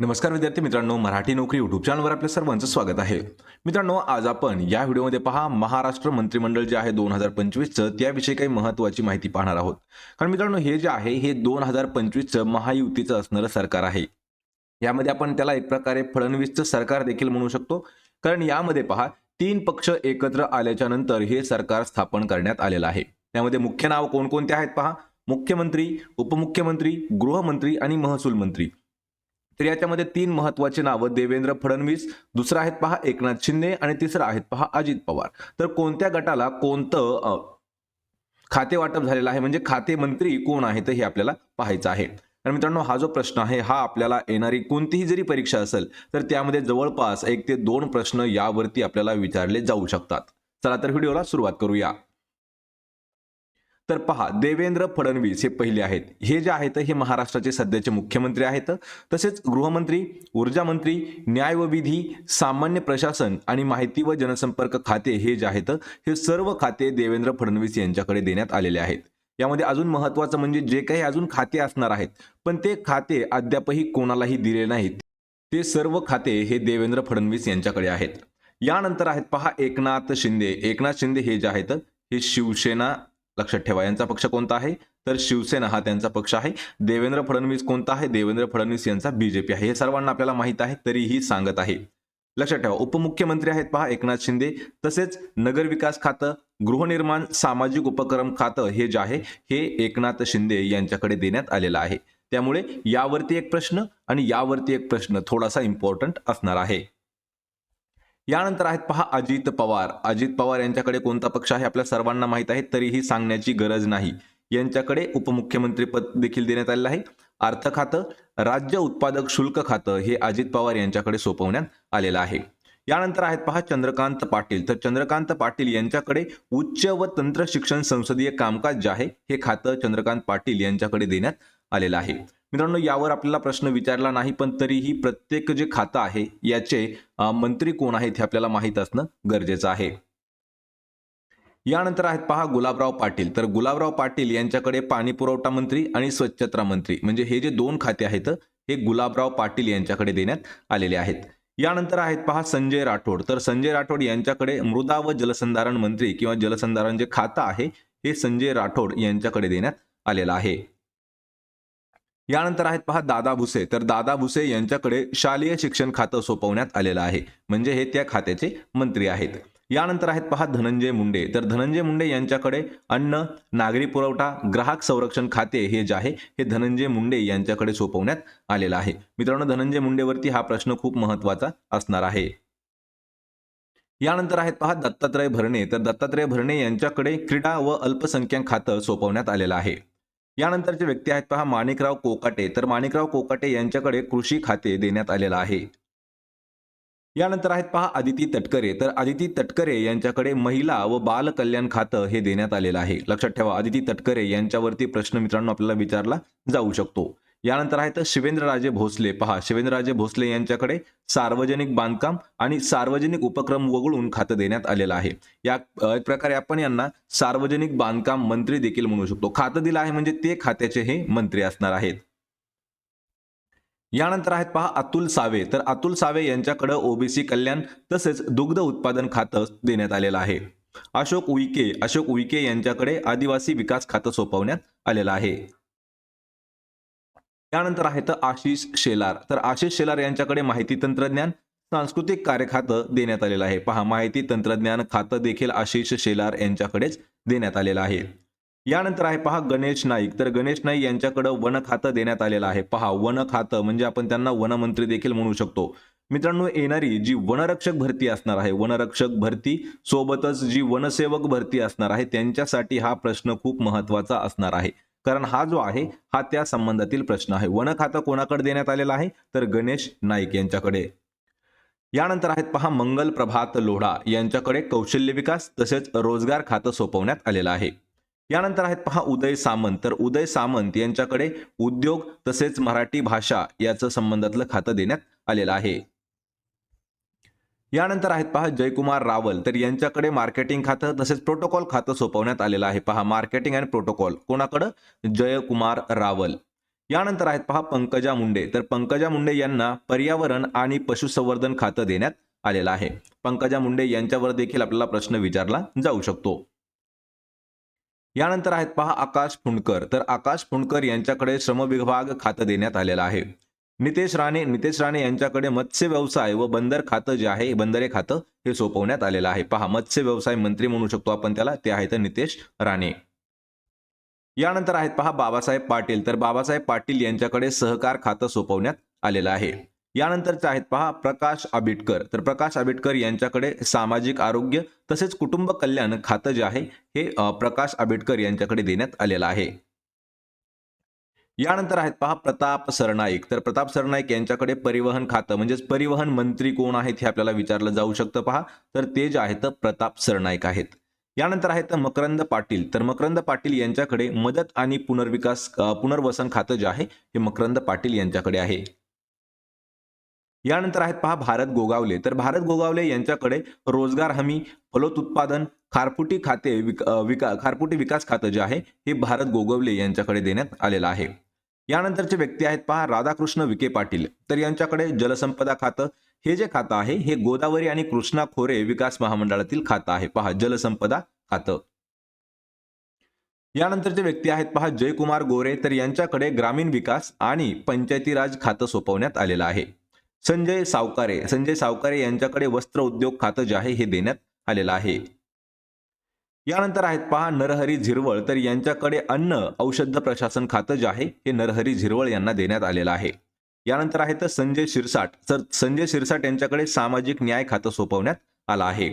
नमस्कार विद्यार्थी मित्रांनो मराठी नोकरी युट्यूब चॅनलवर आपल्या सर्वांचं स्वागत आहे. मित्रांनो आज आपण या व्हिडिओमध्ये पहा महाराष्ट्र मंत्रिमंडळ जे आहे दोन हजार पंचवीसचं त्याविषयी काही महत्त्वाची माहिती पाहणार आहोत. कारण मित्रांनो हे जे आहे हे दोन हजार पंचवीसचं महायुतीचं असणारं सरकार आहे. यामध्ये आपण त्याला एक प्रकारे फडणवीसचं सरकार देखील म्हणू शकतो. कारण यामध्ये पहा तीन पक्ष एकत्र आल्याच्यानंतर हे सरकार स्थापन करण्यात आलेलं आहे. त्यामध्ये मुख्य नाव कोणकोणते आहेत पहा? मुख्यमंत्री उपमुख्यमंत्री गृहमंत्री आणि महसूल मंत्री. तर याच्यामध्ये तीन महत्वाची नावं देवेंद्र फडणवीस दुसरं आहेत पहा एकनाथ शिंदे आणि तिसरं आहेत पहा अजित पवार. तर कोणत्या गटाला कोणतं खाते वाटप झालेलं आहे? म्हणजे खाते मंत्री कोण आहेत हे आपल्याला पाहायचं आहे. तर मित्रांनो हा जो प्रश्न आहे हा आपल्याला येणारी कोणतीही जरी परीक्षा असेल तर त्यामध्ये जवळपास एक ते दोन प्रश्न यावरती आपल्याला विचारले जाऊ शकतात. चला तर व्हिडिओला सुरुवात करूया. तर पहा देवेंद्र फडणवीस हे पहिले आहेत. हे जे आहेत हे महाराष्ट्राचे सध्याचे मुख्यमंत्री आहेत. तसेच गृहमंत्री ऊर्जा मंत्री न्याय व विधी सामान्य प्रशासन आणि माहिती व जनसंपर्क खाते हे जे आहेत हे सर्व खाते देवेंद्र फडणवीस यांच्याकडे देण्यात आलेले आहेत. यामध्ये अजून महत्वाचं म्हणजे जे काही अजून खाते असणार आहेत पण ते खाते अद्यापही कोणालाही दिले नाहीत. ते सर्व खाते हे देवेंद्र फडणवीस यांच्याकडे आहेत. यानंतर आहेत पहा एकनाथ शिंदे. एकनाथ शिंदे हे जे आहेत हे शिवसेना लक्षात ठेवा. यांचा पक्ष कोणता आहे? तर शिवसेना हा त्यांचा पक्ष आहे. देवेंद्र फडणवीस कोणता आहे? देवेंद्र फडणवीस यांचा बीजेपी आहे. हे सर्वांना आपल्याला माहीत आहे तरीही सांगत आहे. लक्षात ठेवा. उपमुख्यमंत्री आहेत पहा एकनाथ शिंदे. तसेच नगर विकास खातं गृहनिर्माण सामाजिक उपक्रम खातं हे जे आहे हे एकनाथ शिंदे यांच्याकडे देण्यात आलेलं आहे. त्यामुळे यावरती एक प्रश्न आणि यावरती एक प्रश्न थोडासा इम्पॉर्टंट असणार आहे. यानंतर आहेत पहा अजित पवार. अजित पवार यांच्याकडे कोणता पक्ष आहे? आपल्या सर्वांना माहीत आहे तरीही सांगण्याची गरज नाही. यांच्याकडे उपमुख्यमंत्री पद देखील देण्यात आलेलं आहे. अर्थ खातं राज्य उत्पादक शुल्क खातं हे अजित पवार यांच्याकडे सोपवण्यात आलेलं आहे. यानंतर आहेत पहा चंद्रकांत पाटील. तर चंद्रकांत पाटील यांच्याकडे उच्च व तंत्र शिक्षण संसदीय कामकाज जे आहे हे खातं चंद्रकांत पाटील यांच्याकडे देण्यात आलेलं आहे. मित्रांनो यावर आपल्याला प्रश्न विचारला नाही पण तरीही प्रत्येक जे खातं आहे याचे मंत्री कोण आहेत हे आपल्याला माहीत असणं गरजेचं आहे. यानंतर आहेत पहा गुलाबराव पाटील. तर गुलाबराव पाटील यांच्याकडे पाणी पुरवठा मंत्री आणि स्वच्छता मंत्री म्हणजे हे जे दोन खाते आहेत हे गुलाबराव पाटील यांच्याकडे देण्यात आलेले आहेत. यानंतर आहेत पहा संजय राठोड. तर संजय राठोड यांच्याकडे मृदा व जलसंधारण मंत्री किंवा जलसंधारण जे खातं आहे हे संजय राठोड यांच्याकडे देण्यात आलेलं आहे. यानंतर आहेत पहा दादा भुसे. तर दादा भुसे यांच्याकडे शालेय शिक्षण खातं सोपवण्यात आलेलं आहे. म्हणजे हे त्या खात्याचे मंत्री आहेत. यानंतर आहेत पहा धनंजय मुंडे. तर धनंजय मुंडे यांच्याकडे अन्न नागरी पुरवठा ग्राहक संरक्षण खाते हे जे आहे हे धनंजय मुंडे यांच्याकडे सोपवण्यात आलेलं आहे. मित्रांनो धनंजय मुंडेवरती हा प्रश्न खूप महत्त्वाचा असणार आहे. यानंतर आहेत पहा दत्तात्रय भरणे. तर दत्तात्रय भरणे यांच्याकडे क्रीडा व अल्पसंख्याक खातं सोपवण्यात आलेलं आहे. यानंतरचे व्यक्ती आहेत पहा माणिकराव कोकाटे. तर माणिकराव कोकाटे यांच्याकडे कृषी खाते देण्यात आलेलं आहे. यानंतर आहेत पहा आदिती तटकरे. तर आदिती तटकरे यांच्याकडे महिला व बाल कल्याण खातं हे देण्यात आलेलं आहे. लक्षात ठेवा आदिती तटकरे यांच्यावरती प्रश्न मित्रांनो आपल्याला विचारला जाऊ शकतो. यानंतर आहेत शिवेंद्रराजे भोसले. पहा शिवेंद्रराजे भोसले यांच्याकडे सार्वजनिक बांधकाम आणि सार्वजनिक उपक्रम वगळून खातं देण्यात आलेलं आहे. या एक प्रकारे आपण यांना सार्वजनिक बांधकाम मंत्री देखील म्हणू शकतो. खातं दिलं आहे म्हणजे ते खात्याचे हे मंत्री असणार आहेत. यानंतर आहेत पहा अतुल सावे. तर अतुल सावे यांच्याकडे ओबीसी कल्याण तसेच दुग्ध उत्पादन खातं देण्यात आलेलं आहे. अशोक उईके अशोक उईके यांच्याकडे आदिवासी विकास खातं सोपवण्यात आलेलं आहे. यानंतर आहेत आशिष शेलार. तर आशिष शेलार यांच्याकडे माहिती तंत्रज्ञान सांस्कृतिक कार्य खातं देण्यात आलेलं आहे. पहा माहिती तंत्रज्ञान खातं देखील आशिष शेलार यांच्याकडेच देण्यात आलेलं आहे. यानंतर आहे पहा गणेश नाईक. तर गणेश नाईक यांच्याकडे वन खातं देण्यात आलेलं आहे. पहा वन खातं म्हणजे आपण त्यांना वनमंत्री देखील म्हणू शकतो. मित्रांनो येणारी जी वनरक्षक भरती असणार आहे वनरक्षक भरती सोबतच जी वनसेवक भरती असणार आहे त्यांच्यासाठी हा प्रश्न खूप महत्त्वाचा असणार आहे. कारण हा जो आहे हा त्या संबंधातील प्रश्न आहे. वन खातं कोणाकडे देण्यात आलेलं आहे? तर गणेश नाईक यांच्याकडे. यानंतर आहेत पहा मंगल प्रभात लोढा यांच्याकडे कौशल्य विकास तसेच रोजगार खातं सोपवण्यात आलेलं आहे. यानंतर आहेत पहा उदय सामंत. तर उदय सामंत यांच्याकडे उद्योग तसेच मराठी भाषा याचं संबंधातलं खातं देण्यात आलेलं आहे. यानंतर आहेत पहा जयकुमार रावल. तर यांच्याकडे मार्केटिंग खातं तसेच प्रोटोकॉल खातं सोपवण्यात आलेलं आहे. पहा मार्केटिंग अँड प्रोटोकॉल कोणाकडं? जयकुमार रावल. यानंतर आहेत पहा पंकजा मुंडे. तर पंकजा मुंडे यांना पर्यावरण आणि पशुसंवर्धन खातं देण्यात आलेलं आहे. पंकजा मुंडे यांच्यावर देखील आपल्याला प्रश्न विचारला जाऊ शकतो. यानंतर आहेत पहा आकाश फुंडकर. तर आकाश फुंडकर यांच्याकडे श्रम विभाग खातं देण्यात आलेलं आहे. नितेश राणे नितेश राणे यांच्याकडे मत्स्य व्यवसाय व बंदर खातं जे आहे बंदरे खातं हे सोपवण्यात आलेलं आहे. पहा मत्स्य व्यवसाय मंत्री म्हणू शकतो आपण त्याला ते आहेत नितेश राणे. यानंतर आहेत पहा बाबासाहेब पाटील. तर बाबासाहेब पाटील यांच्याकडे सहकार खातं सोपवण्यात आलेलं आहे. यानंतरचे आहेत पहा प्रकाश आंबेडकर तर प्रकाश आंबेडकर यांच्याकडे सामाजिक आरोग्य तसेच कुटुंब कल्याण खातं जे आहे हे प्रकाश आंबेडकर यांच्याकडे देण्यात आलेलं आहे. यानंतर आहेत पहा प्रताप सरनाईक. तर प्रताप सरनाईक यांच्याकडे परिवहन खातं म्हणजेच परिवहन मंत्री कोण आहेत हे आपल्याला विचारलं जाऊ शकतं पहा. तर ते जे आहेत प्रताप सरनाईक आहेत. यानंतर आहेत मकरंद पाटील. तर मकरंद पाटील यांच्याकडे मदत आणि पुनर्विकास पुनर्वसन खातं जे आहे हे मकरंद पाटील यांच्याकडे आहे. यानंतर आहेत पहा भारत गोगावले. तर भारत गोगावले यांच्याकडे रोजगार हमी फलोत्पादन खारफुटी खाते विक- विका खारफुटी विकास खातं जे आहे हे भारत गोगावले यांच्याकडे देण्यात आलेलं आहे. यानंतरचे व्यक्ती आहेत पहा राधाकृष्ण विखे पाटील. तर यांच्याकडे जलसंपदा खातं हे जे खातं आहे हे गोदावरी आणि कृष्णा खोरे विकास महामंडळातील खातं आहे. पहा जलसंपदा खातं. यानंतरचे व्यक्ती आहेत पहा जयकुमार गोरे. तर यांच्याकडे ग्रामीण विकास आणि पंचायती राज खातं सोपवण्यात आलेलं आहे. संजय सावकारे संजय सावकारे यांच्याकडे वस्त्र उद्योग खातं जे आहे हे देण्यात आलेलं आहे. यानंतर आहेत पहा नरहरी झिरवळ. तर यांच्याकडे अन्न औषध प्रशासन खातं जे आहे हे नरहरी झिरवळ यांना देण्यात आलेलं आहे. यानंतर आहे तर संजय शिरसाट. तर संजय शिरसाट यांच्याकडे सामाजिक न्याय खातं सोपवण्यात आलं आहे.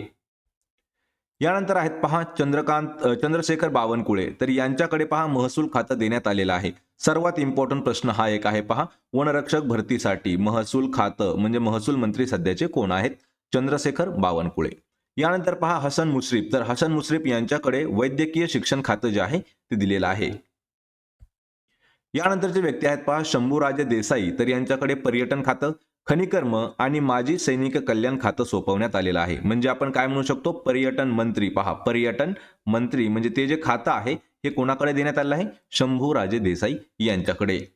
यानंतर आहेत पहा चंद्रकांत चंद्रशेखर बावनकुळे. तर यांच्याकडे पहा महसूल खातं देण्यात आलेलं आहे. सर्वात इम्पॉर्टंट प्रश्न हा एक आहे पहा वनरक्षक भरतीसाठी महसूल खातं म्हणजे महसूल मंत्री सध्याचे कोण आहेत? चंद्रशेखर बावनकुळे. यानंतर पहा हसन मुश्रीफ. तर हसन मुश्रीफ यांच्याकडे वैद्यकीय शिक्षण खातं जे आहे ते दिलेलं आहे. यानंतरचे व्यक्ती आहेत पहा शंभूराजे देसाई. तर यांच्याकडे पर्यटन खातं खनिकर्म आणि माजी सैनिक कल्याण खातं सोपवण्यात आलेलं आहे. म्हणजे आपण काय म्हणू शकतो? पर्यटन मंत्री. पहा पर्यटन मंत्री. म्हणजे ते जे खातं आहे हे कोणाकडे देण्यात आलं आहे? शंभूराजे देसाई यांच्याकडे.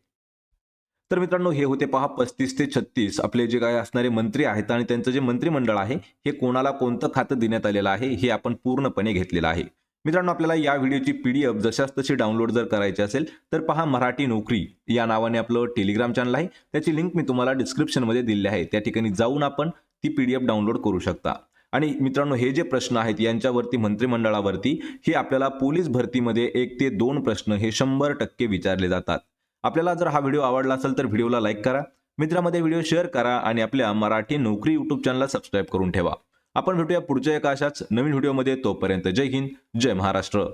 तर मित्रांनो हे होते पहा पस्तीस ते छत्तीस. आपले जे काय असणारे मंत्री आहेत आणि त्यांचं जे मंत्रिमंडळ आहे हे कोणाला कोणतं खातं देण्यात आलेलं आहे हे आपण पूर्णपणे घेतलेलं आहे. मित्रांनो आपल्याला या व्हिडिओची पी डी एफ जशाच तशी डाउनलोड जर करायची असेल तर पहा मराठी नोकरी या नावाने आपलं टेलिग्राम चॅनल आहे. त्याची लिंक मी तुम्हाला डिस्क्रिप्शनमध्ये दिली आहे. त्या ठिकाणी जाऊन आपण ती पी डी एफ डाउनलोड करू शकता. आणि मित्रांनो हे जे प्रश्न आहेत यांच्यावरती मंत्रिमंडळावरती हे आपल्याला पोलीस भरतीमध्ये एक ते दोन प्रश्न हे शंभर टक्के विचारले जातात. आपल्याला जर हा व्हिडिओ आवडला असेल तर व्हिडिओला लाईक करा. मित्रामध्ये व्हिडिओ शेअर करा आणि आपल्या मराठी नोकरी यूट्यूब चॅनलला सबस्क्राईब करून ठेवा. आपण भेटूया पुढच्या एका अशाच नवीन व्हिडिओमध्ये. तोपर्यंत जय हिंद जय महाराष्ट्र.